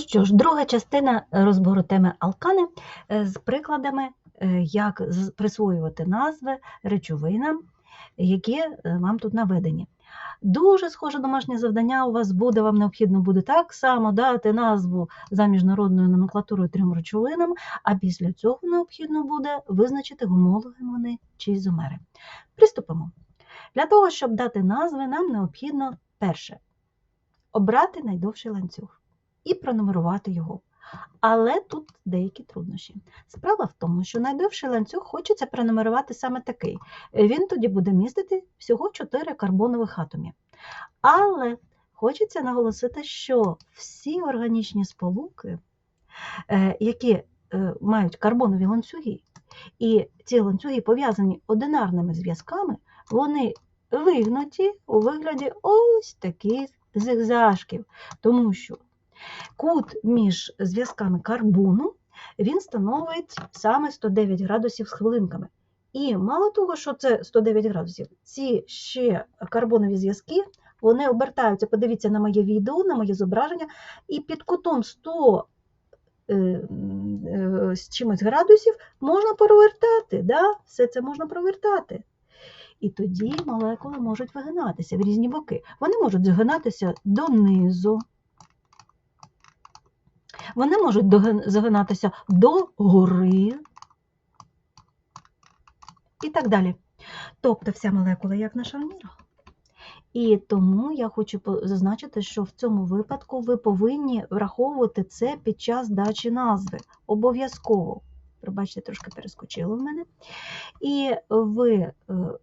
Що ж, друга частина розбору теми алкани е, з прикладами, е, як присвоювати назви речовинам, які е, вам тут наведені. Дуже схоже домашнє завдання у вас буде, вам необхідно буде так само дати назву за міжнародною номенклатурою трьом речовинам, а після цього необхідно буде визначити гомологи вони чи ізомери. Приступимо. Для того, щоб дати назви, нам необхідно перше обрати найдовший ланцюг і пронумерувати його. Але тут деякі труднощі. Справа в тому, що найдовший ланцюг хочеться пронумерувати саме такий. Він тоді буде містити всього 4 карбонових атомів. Але хочеться наголосити, що всі органічні сполуки, е, які е, мають карбонові ланцюги, і ці ланцюги пов'язані одинарними зв'язками, вони вигнуті у вигляді ось таких зигзажків, тому що кут між зв'язками карбону він становить саме 109 градусів з хвилинками. І мало того, що це 109 градусів, ці ще карбонові зв'язки вони обертаються. Подивіться на моє відео, на моє зображення, і під кутом 100 е, е, з чимось градусів можна провертати. Да? Все це можна провертати. І тоді молекули можуть вигинатися в різні боки. Вони можуть згинатися донизу, вони можуть загинатися до гори і так далі. Тобто вся молекула як на шарнірах. І тому я хочу зазначити, що в цьому випадку ви повинні враховувати це під час дачі назви. Обов'язково. Пробачте, трошки перескочило в мене. І ви, е,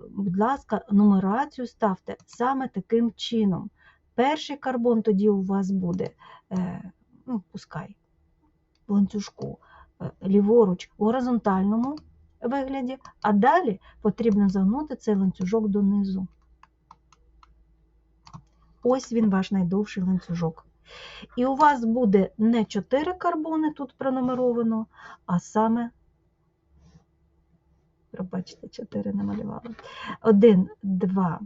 будь ласка, нумерацію ставте саме таким чином. Перший карбон тоді у вас буде, е, ну, пускай, в ланцюжку е, ліворуч в горизонтальному вигляді, а далі потрібно загнути цей ланцюжок донизу. Ось він ваш найдовший ланцюжок. І у вас буде не 4 карбони тут пронумеровано, а саме, пробачте, 4 намалювала. 1, 2,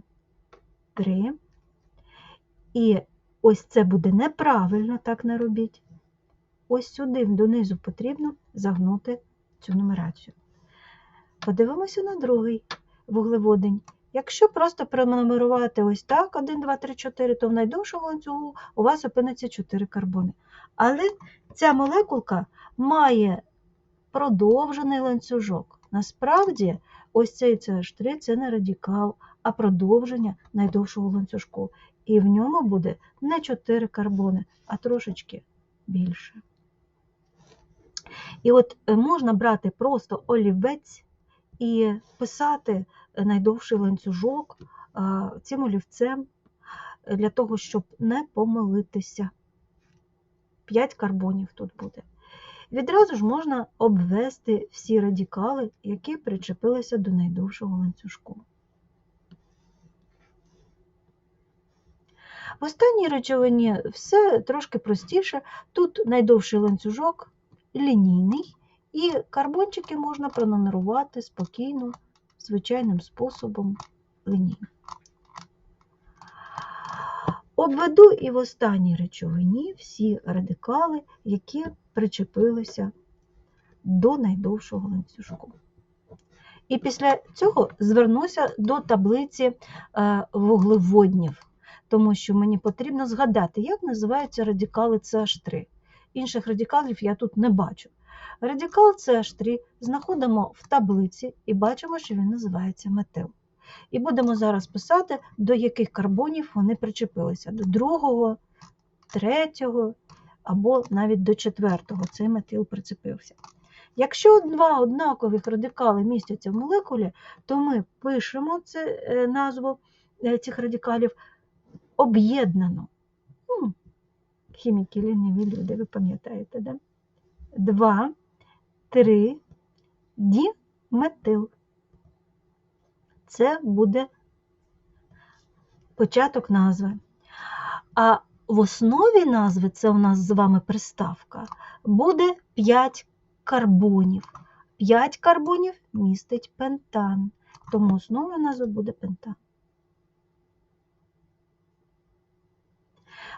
3. І ось це буде неправильно, так не робіть. Ось сюди донизу потрібно загнути цю нумерацію. Подивимося на другий вуглеводень. Якщо просто пронумерувати ось так, 1, 2, 3, 4, то в найдовшому ланцюгу у вас опиниться 4 карбони. Але ця молекулка має продовжений ланцюжок. Насправді, ось цей CH3 це не радикал, а продовження найдовшого ланцюжку. І в ньому буде не 4 карбони, а трошечки більше. І от е, можна брати просто олівець і писати найдовший ланцюжок цим олівцем е, для того, щоб не помилитися. 5 карбонів тут буде. Відразу ж можна обвести всі радикали, які причепилися до найдовшого ланцюжку. В останній речовині все трошки простіше. Тут найдовший ланцюжок лінійний, і карбончики можна пронумерувати спокійно, звичайним способом лінійно. Обведу і в останній речовині всі радикали, які причепилися до найдовшого ланцюжку. І після цього звернуся до таблиці е, вуглеводнів, тому що мені потрібно згадати, як називаються радикали CH3. Інших радикалів я тут не бачу. Радикал CH3 знаходимо в таблиці і бачимо, що він називається метил. І будемо зараз писати, до яких карбонів вони причепилися. До другого, третього або навіть до четвертого цей метил прицепився. Якщо два однакових радикали містяться в молекулі, то ми пишемо це, е, назву е, цих радикалів об'єднано. Хіміки ліниві люди, ви пам'ятаєте, да? 2, 3, діметил. Це буде початок назви. А в основі назви, це у нас з вами приставка, буде 5 карбонів. 5 карбонів містить пентан. Тому основою назви буде пентан.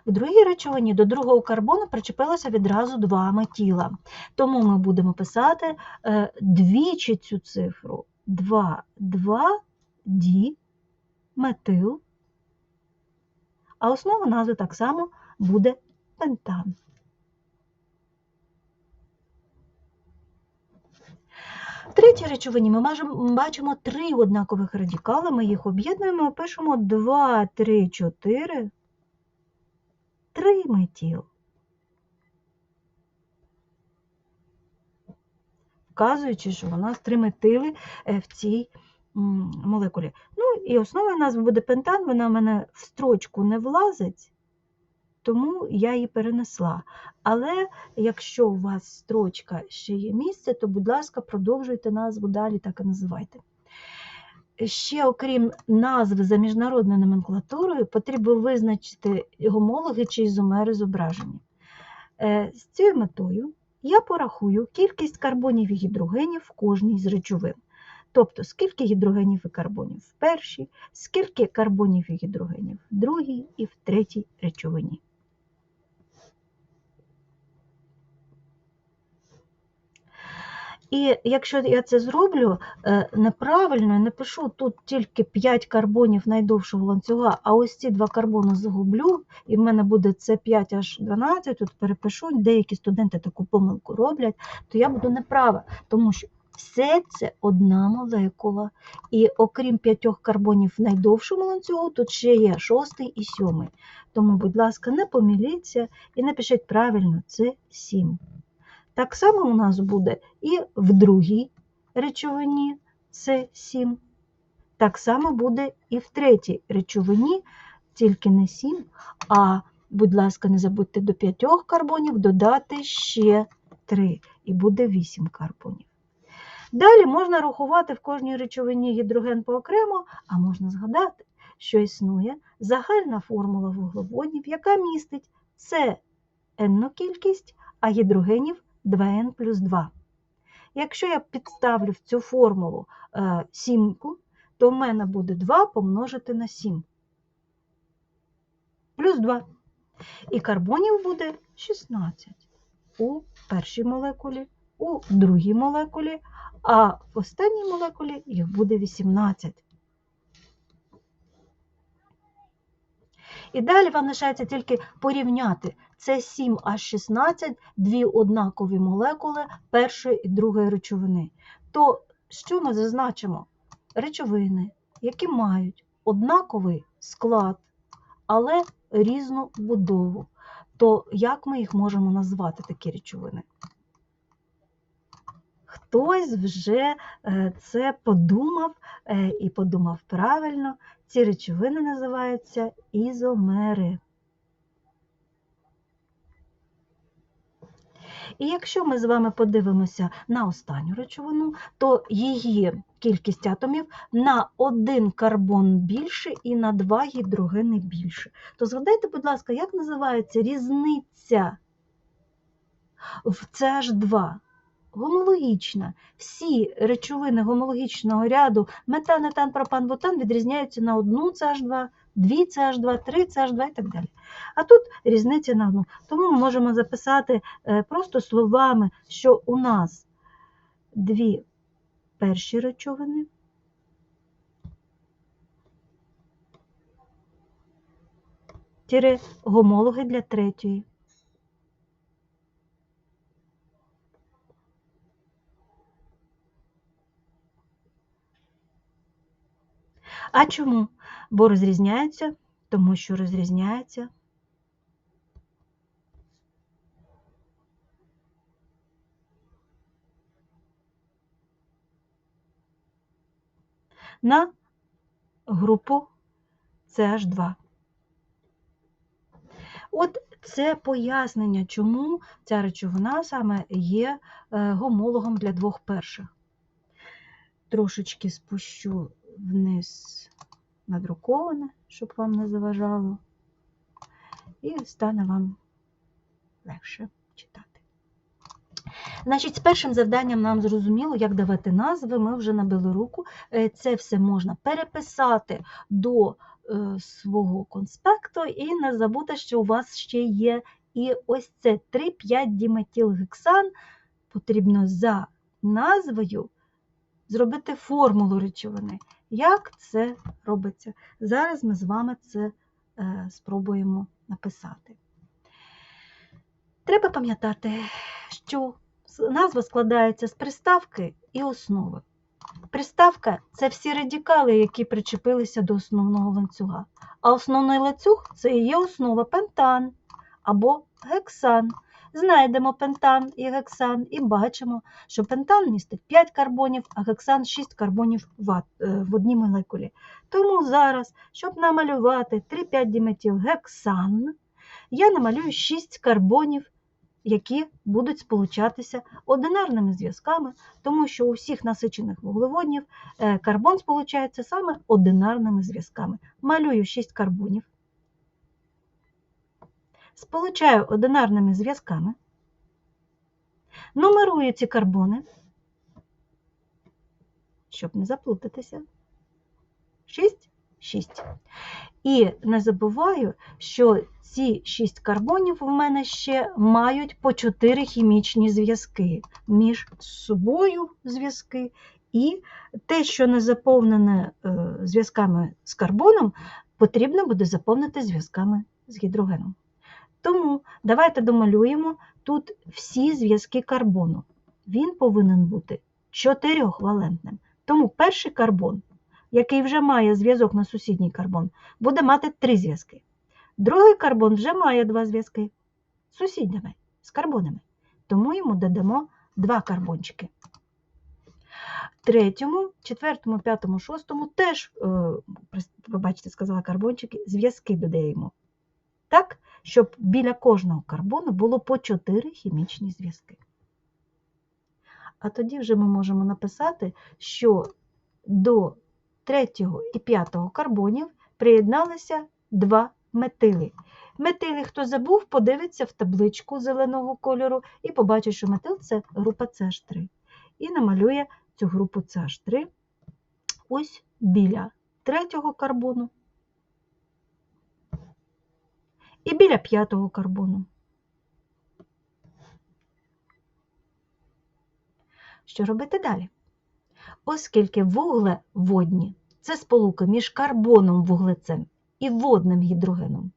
В другій речовині до другого карбону причепилося відразу два метіла. Тому ми будемо писати е, двічі цю цифру. 2, 2, ді, метил. А основа назви так само буде пентан. В третій речовині ми бачимо три однакових радикали, ми їх об'єднуємо і пишемо 2, 3, 4, 3 метіл. Вказуючи, що у нас три метили е, в цій молекулі. Ну і основою назви буде пентан, вона в мене в строчку не влазить, тому я її перенесла. Але якщо у вас строчка ще є місце, то, будь ласка, продовжуйте назву далі, так і називайте. Ще окрім назви за міжнародною номенклатурою, потрібно визначити гомологи чи ізомери зображення. Е, З цією метою я порахую кількість карбонів і гідрогенів в кожній з речовин. Тобто, скільки гідрогенів і карбонів в першій, скільки карбонів і гідрогенів в другій і в третій речовині. І якщо я це зроблю е, неправильно, не пишу тут тільки 5 карбонів найдовшого ланцюга, а ось ці два карбони загублю, і в мене буде С5 аж 12, тут перепишу, деякі студенти таку помилку роблять, то я буду неправа, тому що все це одна молекула. І окрім п'ятьох карбонів найдовшому ланцюгу, тут ще є шостий і сьомий. Тому, будь ласка, не поміліться і напишіть правильно, це 7. Так само у нас буде і в другій речовині це 7. Так само буде і в третій речовині, тільки не 7, а, будь ласка, не забудьте до 5 карбонів додати ще 3, і буде 8 карбонів. Далі можна рахувати в кожній речовині гідроген поокремо, а можна згадати, що існує загальна формула вуглеводнів, яка містить це енну кількість, а гідрогенів 2n плюс 2. Якщо я підставлю в цю формулу е, сімку, то в мене буде 2 помножити на 7. Плюс 2. І карбонів буде 16 у першій молекулі, у другій молекулі, а в останній молекулі їх буде 18. І далі вам лишається тільки порівняти. Це 7 аж 16, дві однакові молекули першої і другої речовини. То що ми зазначимо? Речовини, які мають однаковий склад, але різну будову. То як ми їх можемо назвати, такі речовини? Хтось вже е, це подумав е, і подумав правильно. Ці речовини називаються ізомери. І якщо ми з вами подивимося на останню речовину, то її кількість атомів на один карбон більше і на два гідрогени більше. То згадайте, будь ласка, як називається різниця в CH2? Гомологічна. Всі речовини гомологічного ряду метан, етан, пропан, бутан відрізняються на одну CH2, дві CH2, три CH2 і так далі. А тут різниця на одну. Тому ми можемо записати е, просто словами, що у нас дві перші речовини. Гомологи для третьої. А чому? Бо розрізняються, тому що розрізняються на групу CH2. От це пояснення, чому ця речовина саме є е, гомологом для двох перших. Трошечки спущу вниз надруковане, щоб вам не заважало, і стане вам легше читати. Значить, з першим завданням нам зрозуміло, як давати назви, ми вже набили руку. Е, Це все можна переписати до е, свого конспекту і не забудьте, що у вас ще є і ось це 3,5 діметилгексан. Потрібно за назвою зробити формулу речовини. Як це робиться? Зараз ми з вами це е, спробуємо написати. Треба пам'ятати, що назва складається з приставки і основи. Приставка це всі радикали, які причепилися до основного ланцюга. А основний ланцюг це і є основа пентан або гексан. Знайдемо пентан і гексан і бачимо, що пентан містить 5 карбонів, а гексан 6 карбонів е, в одній молекулі. Тому зараз, щоб намалювати 3,5 диметилгексан, я намалюю 6 карбонів, які будуть сполучатися одинарними зв'язками, тому що у всіх насичених вуглеводнів е, карбон сполучається саме одинарними зв'язками. Малюю 6 карбонів, сполучаю одинарними зв'язками, нумерую ці карбони, щоб не заплутатися. 6, 6. І не забуваю, що ці 6 карбонів в мене ще мають по 4 хімічні зв'язки між собою зв'язки. І те, що не заповнене е, зв'язками з карбоном, потрібно буде заповнити зв'язками з гідрогеном. Тому давайте домалюємо тут всі зв'язки карбону. Він повинен бути чотирьохвалентним. Тому перший карбон, який вже має зв'язок на сусідній карбон, буде мати три зв'язки. Другий карбон вже має два зв'язки з сусідніми, з карбонами. Тому йому додамо два карбончики. Третьому, четвертому, п'ятому, шостому теж, е, пробачте, сказала карбончики, зв'язки додаємо. Так, щоб біля кожного карбону було по 4 хімічні зв'язки. А тоді вже ми можемо написати, що до третього і п'ятого карбонів приєдналися два метили. Метили, хто забув, подивиться в табличку зеленого кольору і побачить, що метил це група CH3. І намалює цю групу CH3 ось біля третього карбону і біля п'ятого карбону. Що робити далі? Оскільки вуглеводні це сполука між карбоном вуглецем і водним гідрогеном,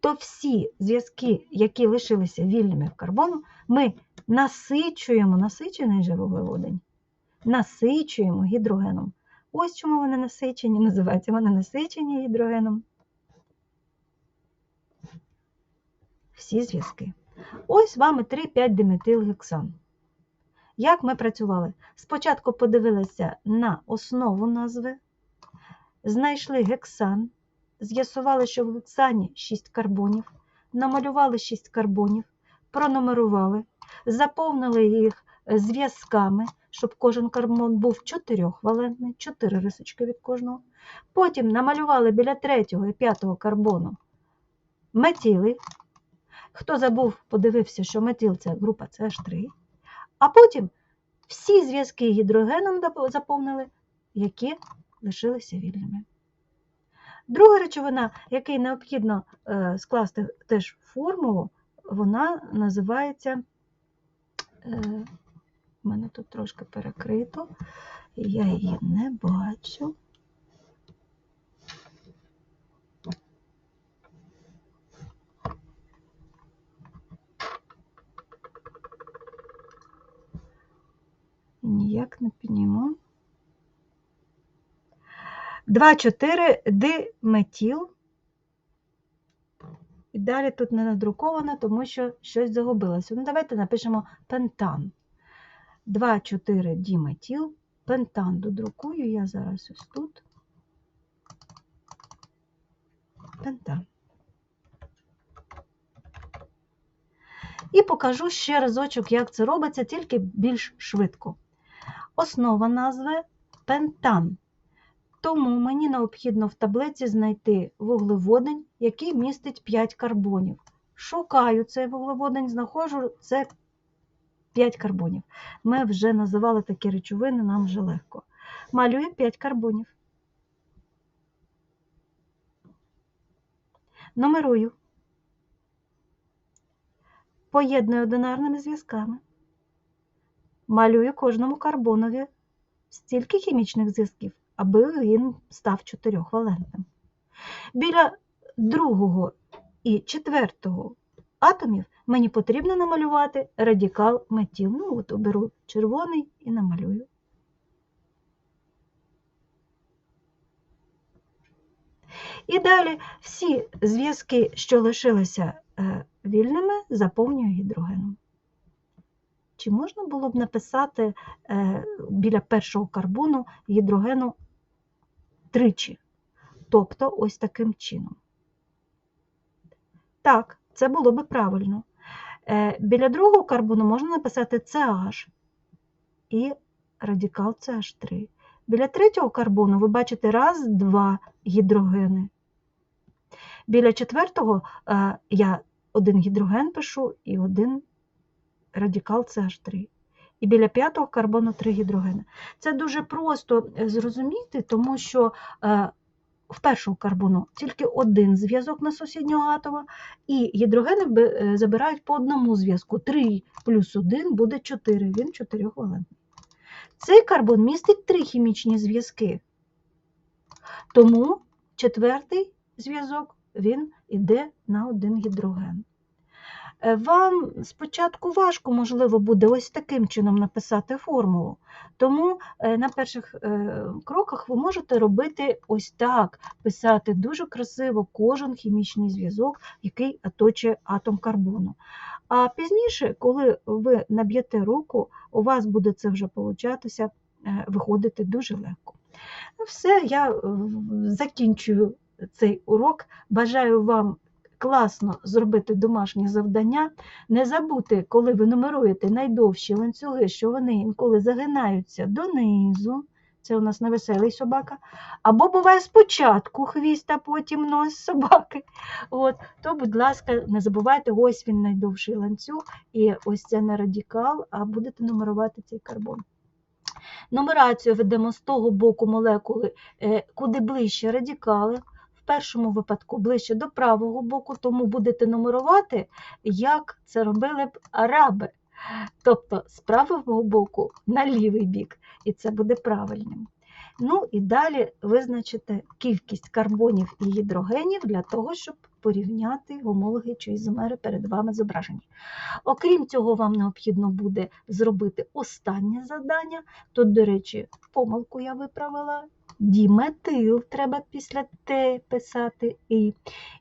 то всі зв'язки, які лишилися вільними в карбону, ми насичуємо насичений же вуглеводень, насичуємо гідрогеном. Ось чому вони насичені, називаються вони насичені гідрогеном. Всі зв'язки. Ось вами 3,5 диметилгексан. Як ми працювали? Спочатку подивилися на основу назви, знайшли гексан, з'ясували, що в гексані 6 карбонів, намалювали 6 карбонів, пронумерували, заповнили їх зв'язками, щоб кожен карбон був чотирьохвалентний, 4 рисочки від кожного. Потім намалювали біля третього і п'ятого карбону метіли. Хто забув, подивився, що метил це група CH3. А потім всі зв'язки гідрогеном заповнили, які лишилися вільними. Друга речовина, якій необхідно е, скласти теж формулу, вона називається. Е, у мене тут трошки перекрито, я її не бачу. Ніяк не підніму. 2,4 диметіл. І далі тут не надруковано, тому що щось загубилося. Ну, давайте напишемо пентан. 2,4 діметіл. Пентан додрукую я зараз ось тут. Пентан. І покажу ще разочок, як це робиться, тільки більш швидко. Основа назви пентан. Тому мені необхідно в таблиці знайти вуглеводень, який містить 5 карбонів. Шукаю цей вуглеводень, знаходжу це 5 карбонів. Ми вже називали такі речовини, нам вже легко. Малюю 5 карбонів. Нумерую. Поєдную одинарними зв'язками. Малюю кожному карбонові стільки хімічних зв'язків, аби він став чотирьохвалентним. Біля другого і четвертого атомів мені потрібно намалювати радикал метіл. Ну, от оберу червоний і намалюю. І далі всі зв'язки, що лишилися е, вільними, заповнюю гідрогеном. Чи можна було б написати е, біля першого карбону гідрогену тричі? Тобто ось таким чином. Так, це було би правильно. Е, Біля другого карбону можна написати CH і радикал CH3. Біля третього карбону ви бачите раз, два гідрогени. Біля четвертого е, я один гідроген пишу і один радикал CH3. І біля п'ятого карбону три гідрогени. Це дуже просто е, зрозуміти, тому що е, в першого карбону тільки один зв'язок на сусіднього атома, і гідрогени е, забирають по одному зв'язку. 3 плюс 1 буде 4, він чотирьохвалентний. Цей карбон містить три хімічні зв'язки. Тому четвертий зв'язок він йде на один гідроген. Е, Вам спочатку важко, можливо, буде ось таким чином написати формулу. Тому е, на перших е, кроках ви можете робити ось так, писати дуже красиво кожен хімічний зв'язок, який оточує атом карбону. А пізніше, коли ви наб'єте руку, у вас буде це вже получатися, виходити дуже легко. Ну, все, я закінчую цей урок. Бажаю вам класно зробити домашнє завдання. Не забудьте, коли ви нумеруєте найдовші ланцюги, що вони інколи загинаються донизу. Це у нас невеселий собака. Або буває спочатку хвіст, а потім нос собаки. От, то, будь ласка, не забувайте, ось він найдовший ланцюг, і ось це не радикал, а будете нумерувати цей карбон. Нумерацію ведемо з того боку молекули, е, куди ближче радикали. Першому випадку ближче до правого боку, тому будете нумерувати, як це робили б араби. Тобто з правого боку на лівий бік, і це буде правильним. Ну і далі визначите кількість карбонів і гідрогенів для того, щоб порівняти гомологи чи ізомери перед вами зображені. Окрім цього, вам необхідно буде зробити останнє завдання. Тут, до речі, помилку я виправила. Діметил треба після Т писати І.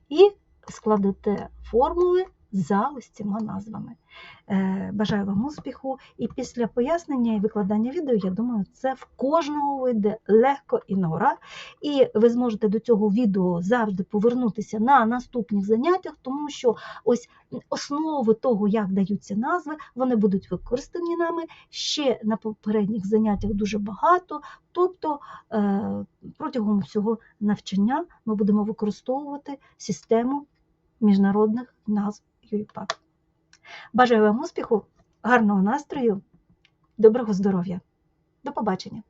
І складете формули за ось цими назвами. Е, Бажаю вам успіху. І після пояснення і викладання відео, я думаю, це в кожного вийде легко і на ура. І ви зможете до цього відео завжди повернутися на наступних заняттях, тому що ось основи того, як даються назви, вони будуть використані нами ще на попередніх заняттях дуже багато. Тобто е, протягом всього навчання ми будемо використовувати систему міжнародних назв UIPAC. Бажаю вам успіху, гарного настрою, доброго здоров'я. До побачення!